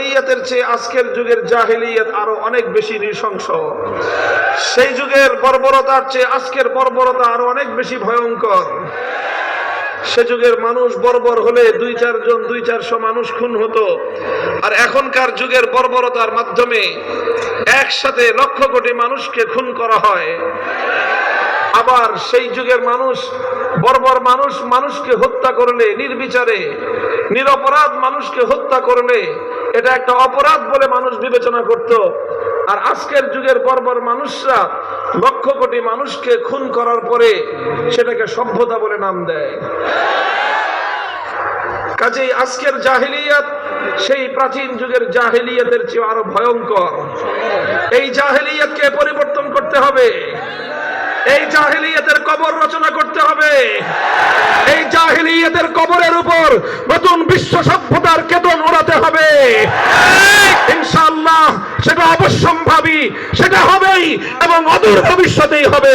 জাহিলিয়াতের চেয়ে আজকের যুগের জাহিলিয়াত আরও অনেক বেশি নৃশংস। সেই যুগের বর্বরতার চেয়ে আজকের বর্বরতা আরও অনেক বেশি ভয়ঙ্কর। সে যুগের মানুষ বর্বর হলে দুই চারজন, দুই চারশো মানুষ খুন হতো। আর এখনকার যুগের বর্বরতার মাধ্যমে একসাথে লক্ষ কোটি মানুষকে খুন করা হয়। আবার সেই যুগের মানুষ, বর্বর মানুষ মানুষকে হত্যা করলে, নির্বিচারে, নিরপরাধ মানুষকে হত্যা করলে এটা একটা অপরাধ বলে মানুষ বিবেচনা করত। আর আজকের যুগের বর্বর মানুষরা লক্ষ কোটি মানুষকে খুন করার পরে সেটাকে সভ্যতা বলে নাম দেয়। কাজেই আজকের জাহিলিয়াত সেই প্রাচীন যুগের জাহিলিয়াতের চেয়ে আরও ভয়ঙ্কর। এই জাহিলিয়াতকে পরিবর্তন করতে হবে। এই জাহিলিয়াতের কবর রচনা করতে হবে। এই জাহিলিয়াতের কবরের উপর নতুন বিশ্ব সভ্যতার কেতন ওড়াতে হবে ইনশাআল্লাহ সেটা অবশ্যম্ভাবী সেটা হবেই এবং অদূর ভবিষ্যতেই হবে।